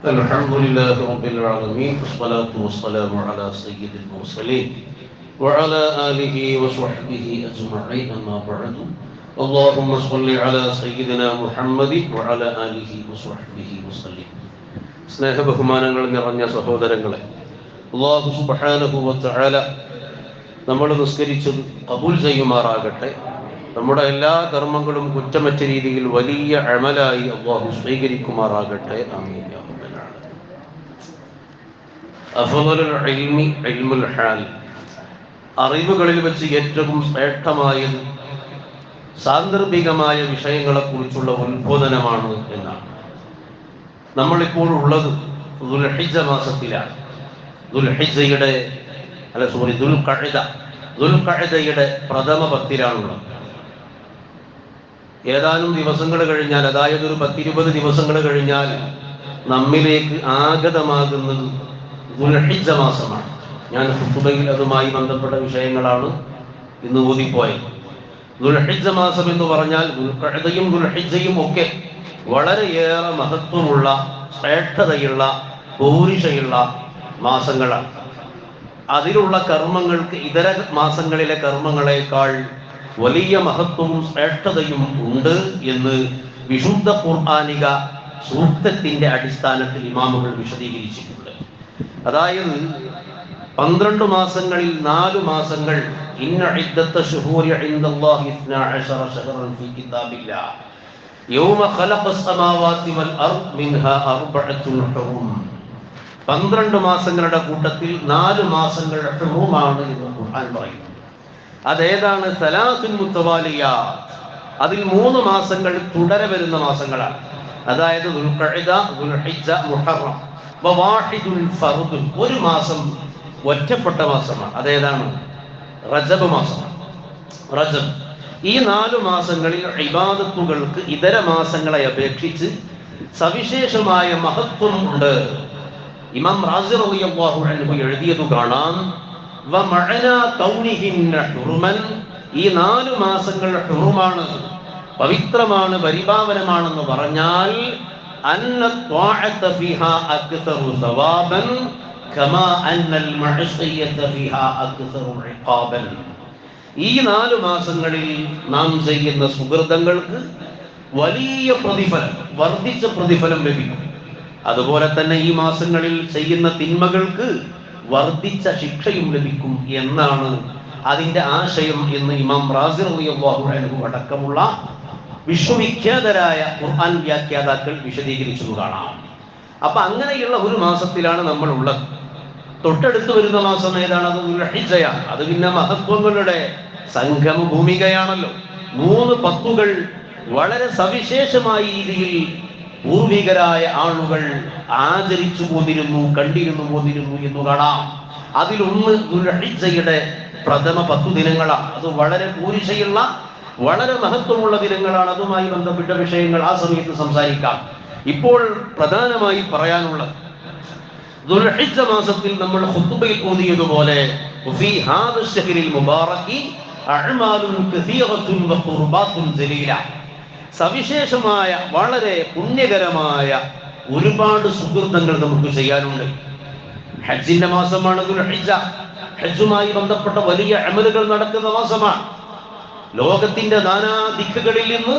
الحمد لله رب العالمين والصلاة والسلام على سيد المرسلين وعلى آله وصحبه أجمعين أما بعد اللهم صل على سيدنا محمد وعلى آله وصحبه وسلم സ്നേഹബഹുമാനങ്ങൾ നിറഞ്ഞ സഹോദരങ്ങളെ അള്ളാഹു സുബ്ഹാനഹു വതആല നമ്മൾ നിസ്കരിച്ചത് കബൂൽ ചെയ്യുമാറാകട്ടെ നമ്മുടെ എല്ലാ കർമ്മങ്ങളും കുറ്റമറ്റ രീതിയിൽ വലിയ അമലായി അള്ളാഹു സ്വീകരിക്കുമാറാകട്ടെ ആമീൻ അറിവുകളിൽ വെച്ച് ഏറ്റവും ശ്രേഷ്ഠമായ സാന്ദർഭികമായ വിഷയങ്ങളെക്കുറിച്ചുള്ള ഉത്ബോധനമാണ് എന്നാണ്. നമ്മളിപ്പോൾ ഉള്ളത് ദുൽഹിജ മാസത്തിലാണ്. ദുൽഹിജയുടെ അല്ല സോറി ദുൽ കഴുത ദുൽ കഴുതയുടെ പ്രഥമ പത്തിലാണുള്ളത്. ഏതാനും ദിവസങ്ങൾ കഴിഞ്ഞാൽ അതായത് ഒരു പത്തിരുപത് ദിവസങ്ങൾ കഴിഞ്ഞാൽ നമ്മിലേക്ക് ആഗതമാകുന്നത് ദുൽഹിജ മാസമാണ് ഞാൻ ഹുത്തുബയിൽ അതുമായി ബന്ധപ്പെട്ട വിഷയങ്ങളാണ് ഇന്ന് ഊതിപ്പോയത്. ദുൽഹിജ മാസം എന്ന് പറഞ്ഞാൽ ദുൽഖഅദയും ദുൽഹിജയും ഒക്കെ വളരെയേറെ മഹത്വമുള്ള ശ്രേഷ്ഠതയുള്ള പൗരുഷയുള്ള മാസങ്ങളാണ്. അതിലുള്ള കർമ്മങ്ങൾക്ക് ഇതര മാസങ്ങളിലെ കർമ്മങ്ങളെക്കാൾ വലിയ മഹത്വവും ശ്രേഷ്ഠതയും ഉണ്ട് എന്ന് വിശുദ്ധ ഖുർആാനിക സൂക്തത്തിന്റെ അടിസ്ഥാനത്തിൽ ഇമാമുകൾ വിശദീകരിച്ചിട്ടുണ്ട്. അതായത് പന്ത്രണ്ട് മാസങ്ങളിൽ നാല് മാസങ്ങൾ ഇന്ന ശുഹൂരി ഇൻദല്ലാഹി ഇത്നാ അശറ ശഹറൻ ഫീ കിതാബില്ലാഹ് യൗമ ഖലഖ അസ്സമാവാതി വൽ അർദ് മിൻഹാ പന്ത്രണ്ട് മാസങ്ങളുടെ കൂട്ടത്തിൽ നാല് മാസങ്ങൾ ഹുറുമാണ് എന്ന് ഖുർആൻ പറയുന്നു. അതേതാണ് മുത്തവാലിയ. അതിൽ മൂന്ന് മാസങ്ങൾ തുടരെ വരുന്ന മാസങ്ങളാണ്. അതായത് ദുൽഖഅദ ദുൽഹിജ്ജ മുഹറം. ഒരു മാസം ഒറ്റപ്പെട്ട മാസമാണ്. അതേതാണ്? റജബ് മാസം. റജബ്. ഈ നാലു മാസങ്ങളിൽ ഇബാദത്തുകൾക്ക് ഇതര മാസങ്ങളെ അപേക്ഷിച്ച് സവിശേഷമായ മഹത്വം ഉണ്ട്. ഇമാം റാസി റളിയല്ലാഹു അൻഹു എഴുതിയത് കാണാം. ഈ നാലു മാസങ്ങൾ ഹുറുമാണ് പവിത്രമാണ് പരിപാവനമാണെന്ന് പറഞ്ഞാൽ ഈ നാലു മാസങ്ങളിൽ നാം ചെയ്യുന്ന സുഹൃതങ്ങൾക്ക് വലിയ പ്രതിഫലം വർദ്ധിച്ച പ്രതിഫലം ലഭിക്കും. അതുപോലെ തന്നെ ഈ മാസങ്ങളിൽ ചെയ്യുന്ന തിന്മകൾക്ക് വർദ്ധിച്ച ശിക്ഷയും ലഭിക്കും എന്നാണ് അതിന്റെ ആശയം എന്ന് ഇമാം റാസിർ അടക്കമുള്ള വിശ്വവിഖ്യാതരായ ഖുർആൻ വ്യാഖ്യാതാക്കൾ വിശദീകരിച്ചു കാണാം അപ്പൊ അങ്ങനെയുള്ള ഒരു മാസത്തിലാണ് നമ്മൾ ഉള്ളത് തൊട്ടടുത്ത് വരുന്ന മാസം ഏതാണ്? അത് അത് പിന്നെ മഹത്വങ്ങളുടെ സംഗമ ഭൂമികയാണല്ലോ മൂന്ന് പത്തുകൾ വളരെ സവിശേഷമായ രീതിയിൽ പൂർവികരായ ആളുകൾ ആചരിച്ചു പോന്നിരുന്നു കണ്ടിരുന്നു പോന്നിരുന്നു എന്ന് കാണാം. അതിലൊന്ന് ദുൽഹിജ്ജയുടെ പ്രഥമ പത്തു ദിനങ്ങളാണ്. അത് വളരെ പൂരിശയുള്ള വളരെ മഹത്വമുള്ള ദിനങ്ങളാണ്. അതുമായി ബന്ധപ്പെട്ട വിഷയങ്ങൾ ആ സമയത്ത് സംസാരിക്കാം. ഇപ്പോൾ പ്രധാനമായി പറയാനുള്ളത് ദുൽഹിജ്ജ മാസത്തിൽ നമ്മൾ ഖുത്ബയിൽ ഓതിയതുപോലെ മുബാറകി ജലീല. സവിശേഷമായ വളരെ പുണ്യകരമായ ഒരുപാട് സുഹൃത്തങ്ങൾ നമുക്ക് ചെയ്യാനുണ്ട്. ഹജ്ജിന്റെ മാസമാണ് ദുൽഹിജ്ജ. ഹജ്ജുമായി ബന്ധപ്പെട്ട വലിയ അമലുകൾ നടക്കുന്ന മാസമാണ്. ലോകത്തിന്റെ നാനാ ദിക്കുകളിൽ നിന്ന്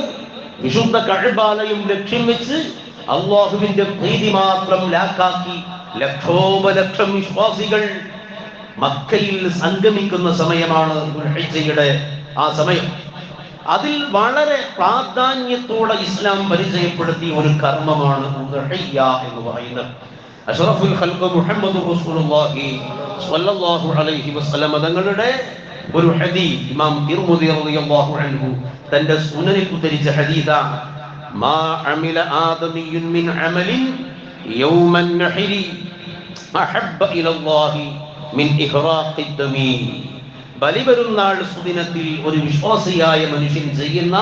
വിശുദ്ധ കഴബാലയം ലക്ഷ്യം വെച്ച് അള്ളാഹുവിന്റെ പ്രീതി മാത്രം ലാക്കാക്കി ലക്ഷോപലക്ഷം വിശ്വാസികൾ മക്കയിൽ സംഗമിക്കുന്ന സമയമാണ് ദുൽഹിജയുടെ ആ സമയം. അതിൽ വളരെ പ്രാധാന്യത്തോടെ ഇസ്ലാം പരിചയപ്പെടുത്തിയ ഒരു കർമ്മമാണ് എന്ന് പറയുന്നത്. അഷ്റഫുൽ മുഹമ്മദ് റസൂലുള്ളാഹി സ്വല്ലല്ലാഹു അലൈഹി വസല്ലം തങ്ങളുടെ ഒരു ഹദീസ് ഇമാം തിർമുദി റളിയല്ലാഹു അൻഹു തന്റെ സുനനിൽ ഉദ്ധരിച്ച ഹദീസാണ് മാ അമില ആദമിയുൻ മിൻ അമലിൻ യൗമൻ നഹരി അഹബ്ബ ഇലല്ലാഹി മിൻ ഇഹ്റാഖി ദമി ബലിപെരുന്നാൾ സുദിനത്തിൽ ഒരു വിശ്വാസിയായ മനുഷ്യൻ ചെയ്യുന്ന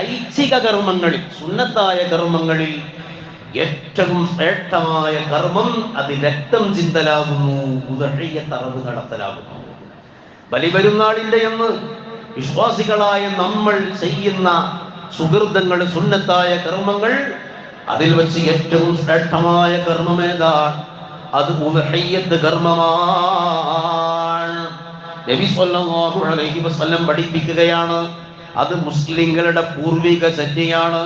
ഐച്ഛിക കർമ്മങ്ങളിൽ സുന്നത്തായ കർമ്മങ്ങളിൽ ഏറ്റവും ശ്രേഷ്ഠമായ കർമ്മം അത് രക്തം ചിന്തലാകുന്നു ഉദഴിയ തറവ് നടത്തലാകുന്നു. ബലിപെരുന്നാളിന്റെ എന്ന് വിശ്വാസികളായ നമ്മൾ ചെയ്യുന്ന സുഹൃതങ്ങൾ സുന്നത്തായ കർമ്മങ്ങൾ അതിൽ വെച്ച് ഏറ്റവും ശ്രേഷ്ഠമായ കർമ്മമേതാ അത് ഉദഹയ്യത്ത് കർമ്മമാണ്. നബി അലൈഹി വസല്ലം പഠിപ്പിക്കുകയാണ്. അത് മുസ്ലിങ്ങളുടെ പൂർവിക ചര്യയാണ്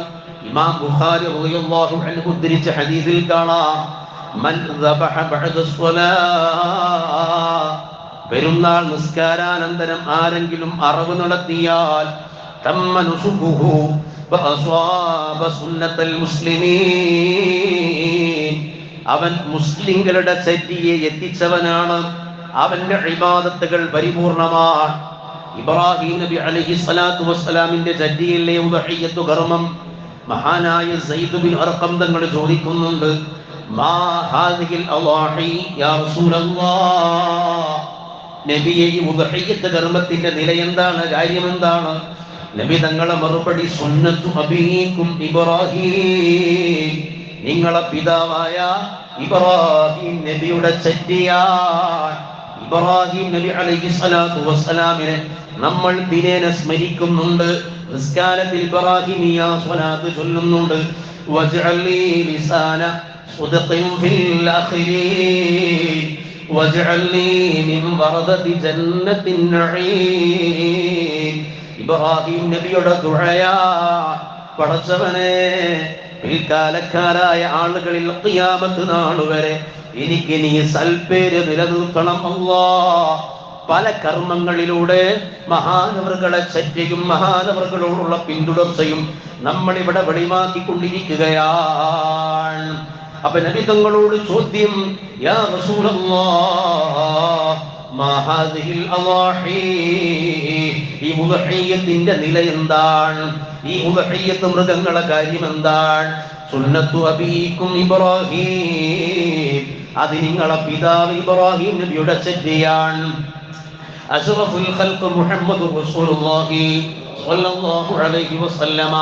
ഇമാം ബുഖാരി റളിയല്ലാഹു അൻഹു ഉദ്ധരിച്ച ഹദീസിൽ കാണാം. മൻ ദബഹ ബഅദ സ്വലാ പെരുന്നാൾ നിസ്കാരാനന്തരം ആരെങ്കിലും അറവ് നടത്തിയാൽ അവൻ മുസ്ലിങ്ങളുടെ ചര്യയെ എത്തിച്ചവനാണ്. അവന്റെ ഇബാദത്തുകൾ പരിപൂർണമാണ്. ഇബ്രാഹിം നബി അലഹി സ്വലാത്തു വസ്സലാമിന്റെ ചര്യയിലെ ഉദഹയ്യത്തു കർമ്മം മഹാനായ സയ്യിദ് അർഖം തങ്ങൾ ചോദിക്കുന്നുണ്ട് മാ ഹാദിഹിൽ യാ റസൂലല്ലാഹ് നബിയെ ഈ ഉദഹയ്യത്തെ ധർമ്മത്തിന്റെ നില എന്താണ് കാര്യം എന്താണ് നബി തങ്ങളെ മറുപടി സുന്നത്തു അബീക്കും ഇബ്രാഹിം. നിങ്ങളെ പിതാവായ ഇബ്രാഹിം നബിയുടെ ചെറ്റിയാൻ. ഇബ്രാഹിം നബി അലൈഹി സ്വലാത്തു വസ്സലാമിനെ നമ്മൾ ദിനേന സ്മരിക്കുന്നുണ്ട്. നിസ്കാരത്തിൽ ഇബ്രാഹിമിയ സ്വലാത്ത് ചൊല്ലുന്നുണ്ട്. വജ്അലി ലിസാന സുദഖിൻ ഫിൽ അഖിരീൻ ഇബ്രാഹിം നബിയുടെ പടച്ചവനെ പിൽക്കാലക്കാരായ ആളുകളിൽ അയ്യാമത്ത് നാളുവരെ എനിക്ക് നീ സൽപ്പേര് നിലനിർത്തണം അല്ലാ. പല കർമ്മങ്ങളിലൂടെ മഹാനവറുകളെ ചറ്റയും മഹാനവറുകളോടുള്ള പിന്തുടർച്ചയും നമ്മളിവിടെ വെളിവാക്കിക്കൊണ്ടിരിക്കുകയാണ്. അപ്പൊ നബി തങ്ങളോട് ചോദ്യം യാ ഈ നില എന്താണ്? ഈ ഉദഹിയത്ത് മൃഗങ്ങളെ കാര്യം എന്താണ്? സുന്നത്തു അബീക്കും ഇബ്രാഹിം. അത് നിങ്ങളെ പിതാവ് ഇബ്രാഹിം നബിയുടെ ചര്യയാണ് അസുറഫുൽ മുഹമ്മദ് റസൂലുള്ളാഹി അലൈഹി വസല്ലമ.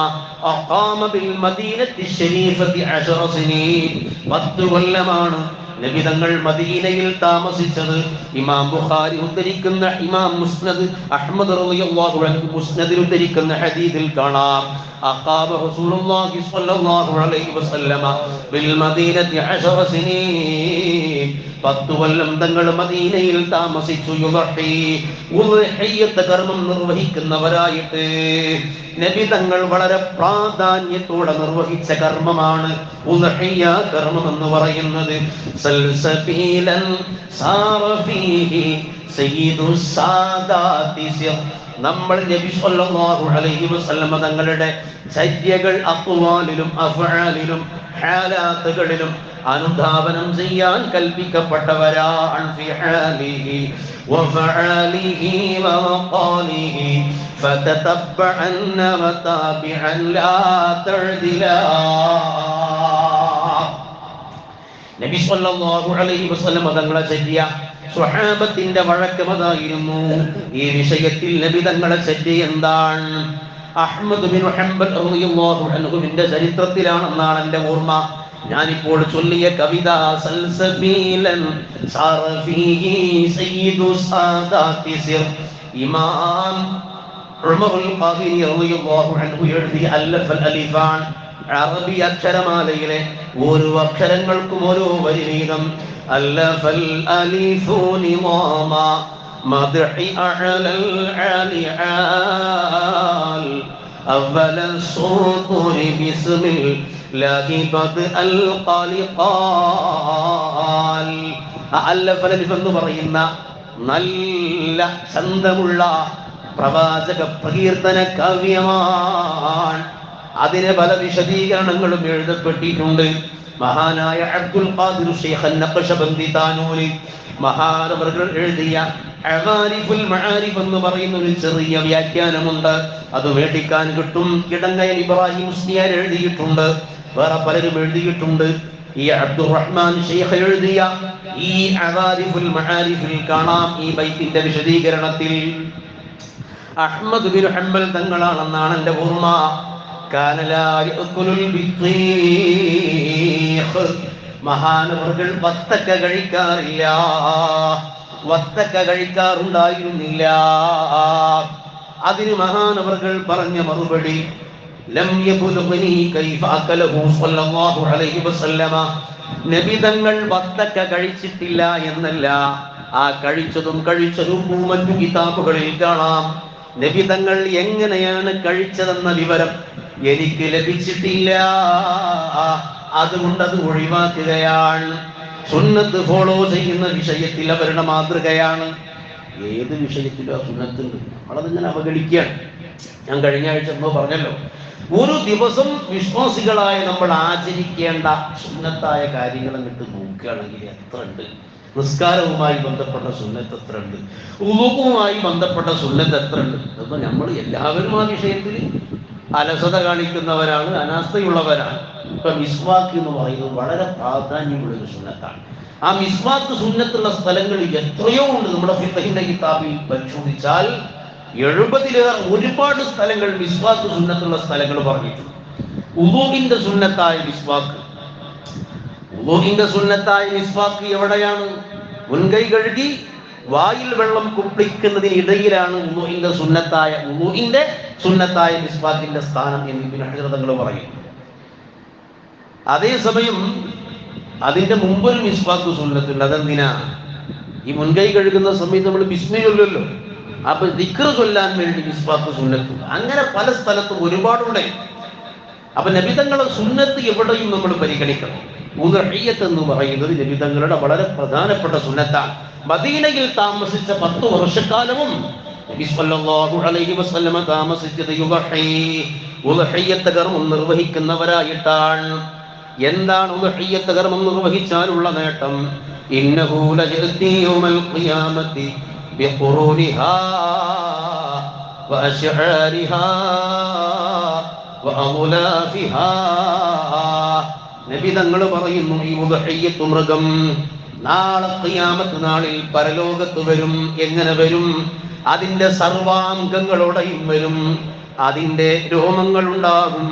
അഖാമ ബിൽ മദീനത്തി ശരീഫത്തി അശറ സനീൻ. പത്ത് കൊല്ലമാണ് നബി തങ്ങൾ മദീനയിൽ താമസിച്ചത്. ഇമാം ബുഖാരി ഉദ്ധരിക്കുന്ന ഇമാം മുസ്നദ് അഹ്മദ് റളിയല്ലാഹു അൻഹു മുസ്നദിൽ ഉദ്ധരിക്കുന്ന ഹദീസിൽ കാണാം. അഖാബ റസൂലുള്ളാഹി സ്വല്ലല്ലാഹു അലൈഹി വസല്ലമ ബിൽ മദീനത്തി അശറ സിനീൻ. പത്ത് കൊല്ലം തങ്ങൾ മദീനയിൽ താമസിച്ചു കർമ്മം നിർവഹിക്കുന്നവരായിട്ട്. നബി തങ്ങൾ വളരെ പ്രാധാന്യത്തോടെ നിർവഹിച്ച കർമ്മമാണ് ഉദ്ഹിയ്യ കർമ്മം എന്ന് പറയുന്നത്. സൽസഫീലൻ സാറഫീഹി സയ്യിദു സാദാതി സിർ. നമ്മൾ നബി സല്ലല്ലാഹു അലൈഹി വസല്ലമ തങ്ങളുടെ ചര്യകൾ അഖ്വാലിലും അഫ്ആലിലും ഹാലാത്തുകളിലും അനുധാവനം ചെയ്യാൻ കൽപ്പിക്കപ്പെട്ടവരാണ് ഫി ഹാലിഹി വഫആലിഹി വമഖാലിഹി فتتبعن متابعا لا تعدلا നബി സല്ലല്ലാഹു അലൈഹി വസല്ലം തങ്ങളെ ചര്യ സ്വഹാബത്തിന്റെ വഴക്കം അതായിരുന്നു. ഈ വിഷയത്തിൽ ലഭിതങ്ങളെ ശരി എന്താണ്? അഹ്മദ് ബിൻ ഹംബൽ റളിയല്ലാഹു അൻഹുവിന്റെ ചരിത്രത്തിലാണെന്നാണ് എന്റെ ഓർമ്മ. ഞാനിപ്പോൾ ചൊല്ലിയ കവിത സൽസബീലൻ സറഫീഹി സയ്യിദു സാദാത്തി സിർ. ഇമാം ഉമറുൽ ഖാദിരി റളിയല്ലാഹു അൻഹു എഴുതിയ അലിഫാൻ അറബി അക്ഷരമാലയിലെ ഓരോ അക്ഷരങ്ങൾക്കും ഓരോ വരി വീതം. അല്ലഫൽ അലിഫു നിമാമ مدح أعلى العاليال أول السطور بسم الله بدء القلقال ألف الألف എന്ന് പറയുന്ന നല്ല ചന്തമുള്ള പ്രവാചക പ്രകീർത്തന കാവ്യമാണ് അതിന് പല വിശദീകരണങ്ങളും എഴുതപ്പെട്ടിട്ടുണ്ട് മഹാനായ അബ്ദുൽ ഖാദിർ ഷെയ്ഖ് നഖ്ശബന്ദി താനൂരി മഹാനവർകൾ എഴുതിയ അവാരിഫുൽ മആരിഫ് എന്ന് പറയുന്ന ഒരു ചെറിയ വ്യാഖ്യാനമുണ്ട്. അത് മേടിക്കാൻ കിട്ടും. കിടങ്ങയൻ ഇബ്രാഹിം മുസ്ലിയാർ എഴുതിയിട്ടുണ്ട്. വേറെ പലരും എഴുതിയിട്ടുണ്ട്. ഈ അബ്ദുറഹ്മാൻ ഷെയ്ഖ് എഴുതിയ ഈ അവാരിഫുൽ മആരിഫിൽ കാണാം ഈ ബൈത്തിന്റെ വിശദീകരണത്തിൽ. അഹ്മദ് ബിൻ ഹംബൽ തങ്ങളാണെന്നാണ് എന്റെ ഓർമ്മ. മഹാനവറുകൾ വത്തക്ക കഴിക്കാറില്ല. വത്തക്ക കഴിക്കാറുണ്ടായിരുന്നില്ല. അതിന് മഹാനവറുകൾ പറഞ്ഞ മറുപടി നബിതങ്ങൾ വത്തക്ക കഴിച്ചിട്ടില്ല എന്നല്ല. ആ കഴിച്ചതും കഴിച്ചതും മറ്റു കിതാബുകളിൽ കാണാം. നബിതങ്ങൾ എങ്ങനെയാണ് കഴിച്ചതെന്ന വിവരം എനിക്ക് ലഭിച്ചിട്ടില്ല. അതുകൊണ്ട് അത് ഒഴിവാക്കുകയാണ്. സുന്നത്ത് ഫോളോ ചെയ്യുന്ന വിഷയത്തിൽ അവരുടെ മാതൃകയാണ്. ഏത് വിഷയത്തിലും ആ സുന്നത്തുണ്ട് നമ്മളതിങ്ങനെ അവഗണിക്കുകയാണ്. ഞാൻ കഴിഞ്ഞ ആഴ്ച എന്തോ പറഞ്ഞല്ലോ. ഒരു ദിവസം വിശ്വാസികളായ നമ്മൾ ആചരിക്കേണ്ട സുന്നത്തായ കാര്യങ്ങൾ എന്നിട്ട് നോക്കുകയാണെങ്കിൽ എത്ര ഉണ്ട്? നിസ്കാരവുമായി ബന്ധപ്പെട്ട സുന്നത്ത് എത്ര ഉണ്ട്? ഉപവുമായി ബന്ധപ്പെട്ട സുന്നത്ത് എത്ര ഉണ്ട്? അപ്പൊ നമ്മൾ എല്ലാവരും ആ വിഷയത്തിൽ അലസത കാണിക്കുന്നവരാണ് അനാസ്ഥയുള്ളവരാണ്. ഇപ്പൊ മിസ്വാക്ക് എന്ന് പറയുന്നത് വളരെ പ്രാധാന്യമുള്ള ഒരു സുന്നത്താണ്. ആ മിസ്വാക്ക് സുന്നത്തുള്ള സ്ഥലങ്ങളിൽ എത്രയോ ഉണ്ട് നമ്മുടെ ഫിത്തഹിന്റെ കിതാബിൽ. പരിശോധിച്ചാൽ എഴുപതിലേറെ ഒരുപാട് സ്ഥലങ്ങൾ മിസ്വാക്ക് സുന്നത്തുള്ള സ്ഥലങ്ങൾ പറഞ്ഞിട്ടുണ്ട്. ഉദൂബിന്റെ സുന്നത്തായ മിസ്വാക്ക്. ഉദൂബിന്റെ സുന്നത്തായ മിസ്വാക്ക് എവിടെയാണ്? മുൻകൈ കഴുകി വായിൽ വെള്ളം കുപ്പിക്കുന്നതിന് ഇടയിലാണ് സുന്നത്തായ ഉദൂഹിന്റെ സുന്നത്തായ മിസ്വാക്കിന്റെ സ്ഥാനം എന്ന് പിന്നീട് പറയും. അതേസമയം അതിന്റെ മുമ്പൊരു മിസ്വാക്ക് സുന്നത്തുണ്ട്. അതെന്തിനാ? ഈ മുൻകൈ കഴുകുന്ന സമയത്ത് നമ്മൾ ബിസ്മില്ലല്ലോ അപ്പൊ ദിക്ർ ചൊല്ലാൻ വേണ്ടി മിസ്വാക്ക് സുന്നത്തു. അങ്ങനെ പല സ്ഥലത്തും ഒരുപാടുണ്ട്. അപ്പൊ നബിതങ്ങളെ സുന്നത്ത് എവിടെയും നമ്മൾ പരിഗണിക്കണം. ഉദഹയ്യത്ത് എന്ന് പറയുന്നത് നബിതങ്ങളുടെ വളരെ പ്രധാനപ്പെട്ട സുന്നത്താണ്. മദീനയിൽ താമസിച്ച പത്ത് വർഷക്കാലവും കർമ്മം നിർവഹിക്കുന്നവരായിട്ടാണ്. എന്താണ് കർമ്മം നിർവഹിച്ചാലുള്ള നേട്ടം? നബി തങ്ങൾ പറയുന്നു ഈ മൃഗം നാളെ ക്യാമത്ത് നാളിൽ പരലോകത്ത് വരും. എങ്ങനെ വരും? അതിന്റെ സർവാംഗങ്ങളോടെയും വരും. അതിന്റെ രോമങ്ങൾ ഉണ്ടാകും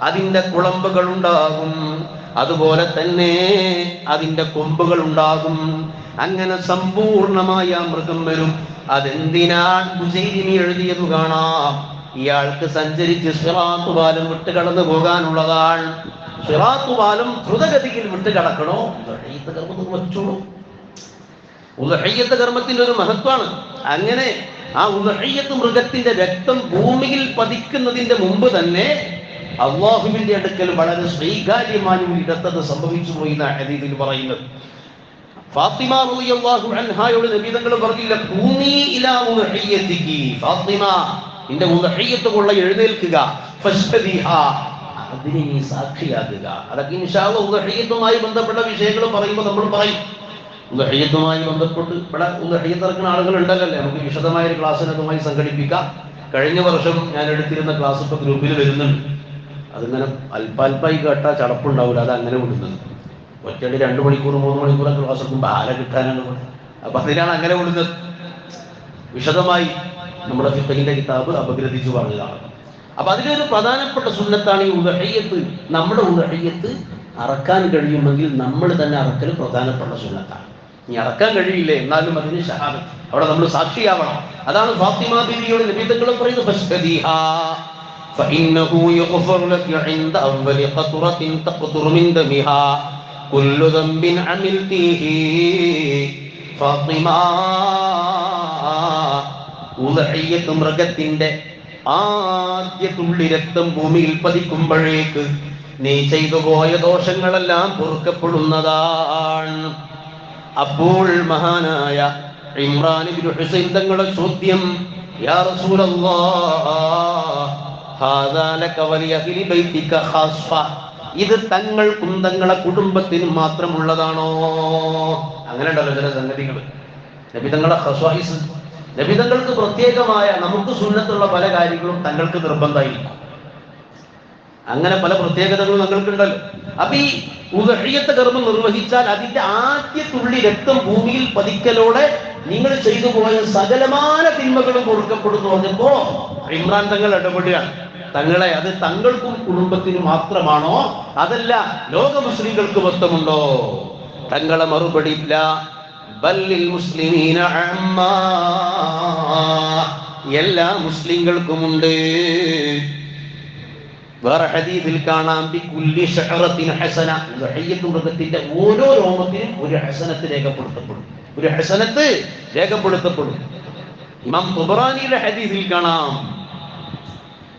അതിന്റെ കുളമ്പുകൾ ഉണ്ടാകും അതുപോലെ തന്നെ അതിന്റെ കൊമ്പുകൾ ഉണ്ടാകും അങ്ങനെ സമ്പൂർണമായ മൃഗം വരും. അതെന്തിനാണ് ബുജൈരിനി എഴുതിയത് കാണാം. ഇയാൾക്ക് സഞ്ചരിച്ച് സിറാത്ത് പാലം വിട്ട് കടന്നു പോകാനുള്ളതാണ് സിറാത്ത് പാലം ദ്രുതഗതിയിൽ വിട്ട് കടക്കണോ? ഉദഹയ്യത്ത് കർമ്മത്തിന്റെ ഒരു മഹത്വമാണ് അങ്ങനെ ആ ഉദഹയ്യത്ത് മൃഗത്തിന്റെ രക്തം ഭൂമിയിൽ പതിക്കുന്നതിന്റെ മുമ്പ് തന്നെ അള്ളാഹുവിന്റെ അടുക്കൽ വളരെ സ്വീകാര്യമായും ഇടത്തത് സംഭവിച്ചു പോയി ഹദീസിൽ പറയുന്നത്. ഫാത്തിമ റളിയല്ലാഹു നബിതങ്ങൾ കൂനി ഇലാ ഫാത്തിമ കൊള്ള എഴുന്നേൽക്കുക. അതിനെ നീ സാക്ഷിയാക്കുക. അതൊക്കെ ഇൻഷാൽ ഉദഹയ്യത്തുമായി ബന്ധപ്പെട്ട വിഷയങ്ങൾ പറയുമ്പോൾ നമ്മൾ പറയും. ഉദഹയ്യത്തുമായി ബന്ധപ്പെട്ട് ഇവിടെ ഉദഹയ്യത്ത് ഇറക്കുന്ന ആളുകൾ ഉണ്ടല്ലോ നമുക്ക് വിശദമായ ഒരു ക്ലാസ്സിനകമായി സംഘടിപ്പിക്കാം. കഴിഞ്ഞ വർഷം ഞാൻ എടുത്തിരുന്ന ക്ലാസ് ഇപ്പൊ ഗ്രൂപ്പിൽ വരുന്നുണ്ട്. അതിങ്ങനെ അല്പാൽപ്പായി കേട്ടാൽ ചടപ്പുണ്ടാവില്ല അത് അങ്ങനെ വിടുന്നത്. ഒറ്റയടി രണ്ട് മണിക്കൂർ മൂന്ന് മണിക്കൂർ ക്ലാസ് എടുക്കുമ്പോൾ ആരെ കിട്ടാനാണ് അപ്പൊ അതിനാണ് അങ്ങനെ വിടുന്നത്. വിശദമായി നമ്മുടെ ഫിത്തഹിന്റെ കിതാബ് അപഗ്രഥിച്ചു പറഞ്ഞതാണ്. അപ്പൊ അതിലൊരു പ്രധാനപ്പെട്ട സുന്നത്താണ് ഈ ഉദഹയ്യത്ത് നമ്മുടെ ഉദഹയ്യത്ത് അറക്കാൻ കഴിയുമെങ്കിൽ നമ്മൾ തന്നെ അറക്കൽ പ്രധാനപ്പെട്ട സുന്നത്താണ് ഇനി അറക്കാൻ കഴിയില്ലേ എന്നാലും അതിന് ഷഹാദ് അവിടെ നമ്മൾ സാക്ഷിയാവണം അതാണ് ഫാത്തിമ ബീവിയോട് നബീതങ്ങളും പറയുന്നത് ഫശ്ഹദിഹാ فإنه يغفر لك عند أول قطرة تقطر من دمها كل ذنب عملته فاطمة ഉദഹയ്യത്ത് മൃഗത്തിന്റെ ആദ്യ തുള്ളി രക്തം ഭൂമിയിൽ പതിക്കുമ്പോഴേക്ക് നീ ചെയ്തു പോയ ദോഷങ്ങളെല്ലാം പൊറുക്കപ്പെടുന്നതാണ്. അപ്പോൾ മഹാനായ ഇമ്രാൻ ഹുസൈൻ തങ്ങളുടെ ചോദ്യം യാ ഇത് തങ്ങൾക്കും തങ്ങളെ കുടുംബത്തിനും മാത്രമുള്ളതാണോ? അങ്ങനെ ഉണ്ടല്ലോ ചില സംഗതികൾ നബി നബി തങ്ങൾക്ക് പ്രത്യേകമായ നമുക്ക് സുന്നത്തുള്ള പല കാര്യങ്ങളും തങ്ങൾക്ക് നിർബന്ധമായിരിക്കും. അങ്ങനെ പല പ്രത്യേകതകളും തങ്ങൾക്കുണ്ടല്ലോ. അപ്പൊ ഈ ഉദഹ്യത്തെ കർമ്മം നിർവഹിച്ചാൽ അതിന്റെ ആദ്യ തുള്ളി രക്തം ഭൂമിയിൽ പതിക്കലോടെ നിങ്ങൾ ചെയ്തു പോയ സകലമായ തിന്മകളും കൊടുക്കപ്പെടുന്നു പറഞ്ഞപ്പോ ഇമ്രാൻ തങ്ങൾ ഇടപെടുകയാണ്. തങ്ങളെ അത് തങ്ങൾക്കും കുടുംബത്തിനും മാത്രമാണോ? അതല്ല ലോക മുസ്ലിങ്ങൾക്ക് മൊത്തമുണ്ടോ? തങ്ങളെ മറുപടി എല്ലാ മുസ്ലിങ്ങൾക്കുമുണ്ട്. വേറെ ഹദീസിൽ കാണാം ഹസന. മൃഗത്തിന്റെ ഓരോ രോമത്തിനും ഒരു ഹസനത്ത് രേഖപ്പെടുത്തപ്പെടും. ഒരു ഹസനത്ത് രേഖപ്പെടുത്തപ്പെടും. ഇമാം തുബറാനിയുടെ ഹദീസിൽ കാണാം.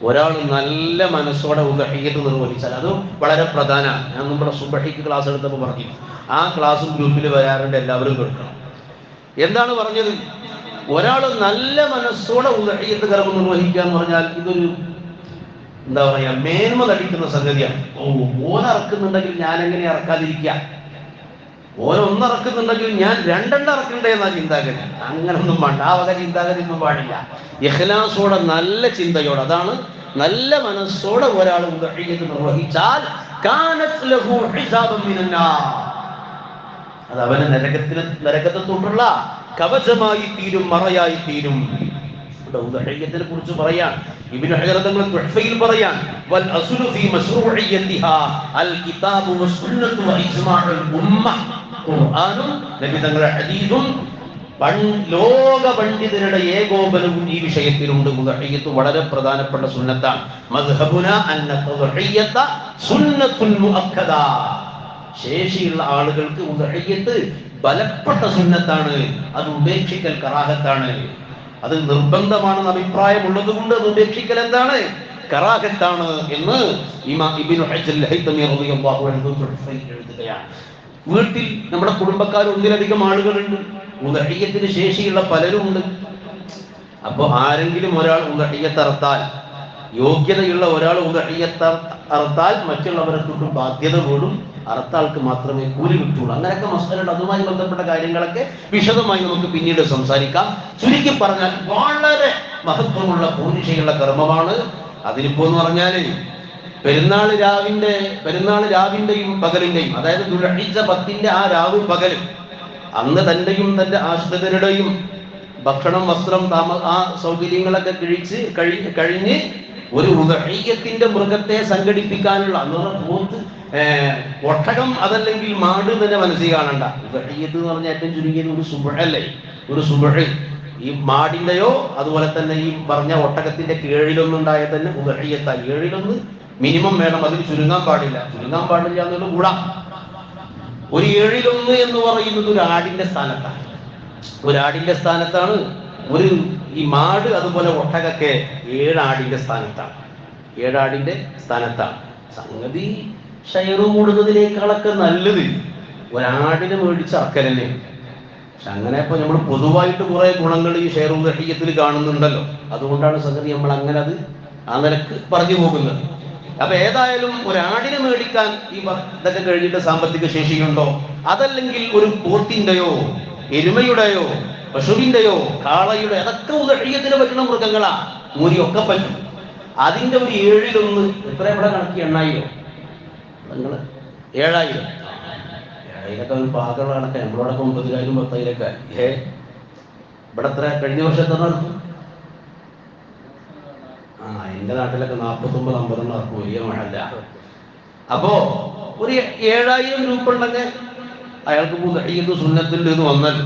ഒരാൾ നല്ല മനസ്സോടെ ഉദഹയ്യത്ത് നിർവഹിച്ചാൽ അത് വളരെ പ്രധാനമാണ്. ഞാൻ നമ്മുടെ സുബഹിക്ക് ക്ലാസ് എടുത്തപ്പോൾ പറഞ്ഞു ആ ക്ലാസ്സും ഗ്രൂപ്പിൽ വരാറുണ്ട് എല്ലാവരും കേൾക്കണം എന്താണ് പറഞ്ഞത്? ഒരാൾ നല്ല മനസ്സോടെ ഉദഹയ്യത്ത് കർമ്മം നിർവഹിക്കുക എന്ന് പറഞ്ഞാൽ ഇതൊരു എന്താ പറയാ മേന്മ തടിക്കുന്ന സംഗതിയാണ്. ഓ ഓൻ ഇറക്കുന്നുണ്ടെങ്കിൽ ഞാൻ എങ്ങനെ ഇറക്കാതിരിക്കുക ഓൻ ഒന്നിറക്കുന്നുണ്ടെങ്കിൽ ഞാൻ രണ്ടെണ്ണം ഇറക്കണ്ടേ എന്നാ ചിന്താഗതി. അങ്ങനൊന്നും വേണ്ട. ആ വക ചിന്താഗതി ഒന്നും പാടില്ല. ഇഖ്ലാസോടെ നല്ല ചിന്തയോടെ അതാണ് നല്ല മനസ്സോടെ ഒരാൾ നിർവഹിച്ചാൽ കാനത്ത് ലഹു ഹിസാബം മിനന്നാർ. അത് അവന് നരകത്തിന് നരകത്തെ തൊട്ടുള്ള കവചമായി തീരും മറയായി തീരും. ഉദഹയ്യത്തിനെ കുറിച്ച് ഇബ്നു വൽ അസ്ലു അൽ കിതാബു ഖുർആനും നബി തങ്ങളുടെ ഹദീസും പണ്ഡിതരുടെ ഏകോപനവും ഈ വിഷയത്തിലുണ്ട്. മുതഹയ്യത്ത് വളരെ പ്രധാനപ്പെട്ട സുന്നത്താണ്. അന്ന സുന്നത്തുൽ ശേഷിയുള്ള ആളുകൾക്ക് ഉദഹയ്യത്ത് ബലപ്പെട്ട സുന്നത്താണ് അത് ഉപേക്ഷിക്കൽ കറാഹത്താണ്. അത് നിർബന്ധമാണെന്ന് അഭിപ്രായമുള്ളത് കൊണ്ട് അത് ഉപേക്ഷിക്കൽ എന്താണ്? കറാഹത്താണ് എന്ന് എഴുതുകയാണ്. വീട്ടിൽ നമ്മുടെ കുടുംബക്കാർ ഒന്നിലധികം ആളുകളുണ്ട്. ഉദഹയ്യത്തിന് ശേഷിയുള്ള പലരും ഉണ്ട് അപ്പോൾ ആരെങ്കിലും ഒരാൾ ഉദഹയ്യത്ത് അറുത്താൽ യോഗ്യതയുള്ള ഒരാൾ ഉദഹയ്യത്ത് മറ്റുള്ളവരെ തൊട്ട് ബാധ്യത വീടും അറുത്ത ആൾക്ക് മാത്രമേ കൂലി കിട്ടുള്ളൂ അങ്ങനെയൊക്കെ മസ്തലുണ്ട് അതുമായി ബന്ധപ്പെട്ട കാര്യങ്ങളൊക്കെ വിശദമായി നമുക്ക് പിന്നീട് സംസാരിക്കാം. ചുരുക്കി പറഞ്ഞാൽ വളരെ മഹത്വമുള്ള പൂനിഷയുള്ള കർമ്മമാണ്. അതിനിപ്പോ എന്ന് പറഞ്ഞാൽ പെരുന്നാൾ രാവിന്റെ പെരുന്നാൾ രാവിന്റെയും പകലിന്റെയും അതായത് ദുരഴിച്ച പത്തിന്റെ ആ രാവും പകലും അന്ന് തന്റെയും തന്റെ ആശ്രിതരുടെയും ഭക്ഷണം വസ്ത്രം താമ ആ സൗകര്യങ്ങളൊക്കെ കഴിച്ച് കഴി കഴിഞ്ഞ് ഒരു ഉദഹീയത്തിന്റെ മൃഗത്തെ സംഘടിപ്പിക്കാനുള്ള അന്ന് പറഞ്ഞാൽ പോത്ത് ഒട്ടകം അതല്ലെങ്കിൽ മാട് തന്നെ മനസ്സിൽ കാണണ്ട. ഉദഹയ്യത്ത് എന്ന് പറഞ്ഞാൽ ഏറ്റവും ചുരുങ്ങിയത് ഒരു സുബഴല്ലേ ഒരു സുബഴ് ഈ മാടിന്റെയോ അതുപോലെ തന്നെ ഈ പറഞ്ഞ ഒട്ടകത്തിന്റെ കീഴിലൊന്നുണ്ടായ തന്നെ ഉദഹയ്യത്തായി ഏഴിലൊന്ന് മിനിമം വേണം അതിൽ ചുരുങ്ങാൻ പാടില്ല. ചുരുങ്ങാൻ പാടില്ല എന്നുള്ള കൂടാ. ഒരു ഏഴിലൊന്ന് എന്ന് പറയുന്നത് ഒരു ആടിന്റെ സ്ഥാനത്താണ്. ഒരു ആടിന്റെ സ്ഥാനത്താണ്. ഒരു ഈ മാട് അതുപോലെ ഒട്ടകൊക്കെ ഏഴാടിന്റെ സ്ഥാനത്താണ്. ഏഴാടിന്റെ സ്ഥാനത്താണ്. സംഗതി ഷെയർ കൂടുന്നതിനേക്കാളൊക്കെ നല്ലത്. ഒരാടിനെ മേടിച്ച് അക്കരനെ പക്ഷെ അങ്ങനെ ഇപ്പൊ നമ്മൾ പൊതുവായിട്ട് കുറെ ഗുണങ്ങൾ ഈ ഷെയർ ഉദഹീയത്തിൽ കാണുന്നുണ്ടല്ലോ. അതുകൊണ്ടാണ് സംഗതി നമ്മൾ അങ്ങനെ അത് ആ നിലയ്ക്ക് പറഞ്ഞു പോകുന്നത്. അപ്പൊ ഏതായാലും ഒരാടിനെ മേടിക്കാൻ ഈ ഇതൊക്കെ കഴിഞ്ഞിട്ട് സാമ്പത്തിക ശേഷിയുണ്ടോ? അതല്ലെങ്കിൽ ഒരു പോത്തിന്റെയോ എരുമയുടെയോ പശുവിന്റെയോ കാളയുടെ അതൊക്കെ ഉദഹീയത്തിന് പറ്റുന്ന മൃഗങ്ങളാ. മൂരിയൊക്കെ പറ്റും. അതിന്റെ ഒരു ഏഴിലൊന്ന് എത്ര ഇവിടെ കണക്കി? എണ്ണായിരം. നിങ്ങൾ ഏഴായിരം. ഏഴായിരമൊക്കെ ഒരു പാകമുള്ള കണക്കെ ഒമ്പതിനായിരം പത്തായിരമൊക്കെ ഏ ഇവിടെ എത്ര കഴിഞ്ഞ വർഷത്തെ നടക്കും ആ എന്റെ നാട്ടിലൊക്കെ നാൽപ്പത്തൊമ്പത് അമ്പതെണ്ണം നടക്കും. വലിയ മഴല്ല അപ്പോ ഒരു ഏഴായിരം രൂപ ഉണ്ടെങ്കിൽ അയാൾക്ക് മുതയ്യത് സുന്നത്തിൽ നിന്ന് വന്നാൽ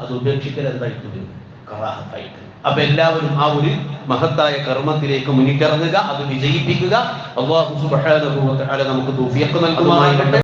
അത് ഉപേക്ഷിക്കൽ എന്തായിട്ട് വരും കറാഹത്തായിട്ട് അപ്പൊ എല്ലാവരും ആ ഒരു മഹത്തായ കർമ്മത്തിലേക്ക് മുന്നിട്ടിറങ്ങുക അത് വിജയിപ്പിക്കുക. അള്ളാഹു നമുക്ക് തൗഫീഖ് നൽകുമാറാകട്ടെ.